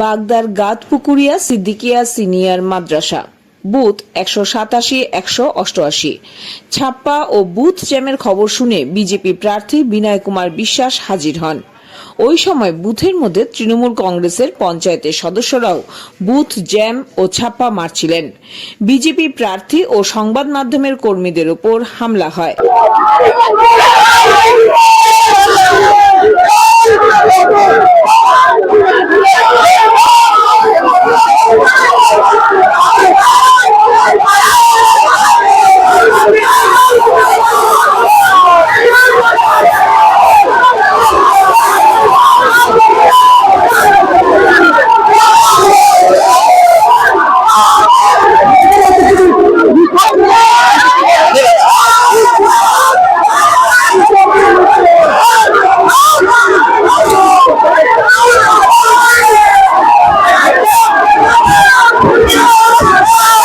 বাগদার Gatpukuria Siddiqia senior মাদ্রাসা। Booth একশো সাতাশি, একশো অষ্টআশি। ছাপ্পা ও বুথ জ্যামের খবর শুনে বিজেপি প্রার্থী বিনয় কুমার বিশ্বাস হাজির হন। ওই সময় বুথের মধ্যে তৃণমূল কংগ্রেসের পঞ্চায়েতের সদস্যরাও বুথ জ্যাম ও ছাপ্পা মারছিলেন। বিজেপি প্রার্থী ও সংবাদ মাধ্যমের কর্মীদের ওপর হামলা হয়।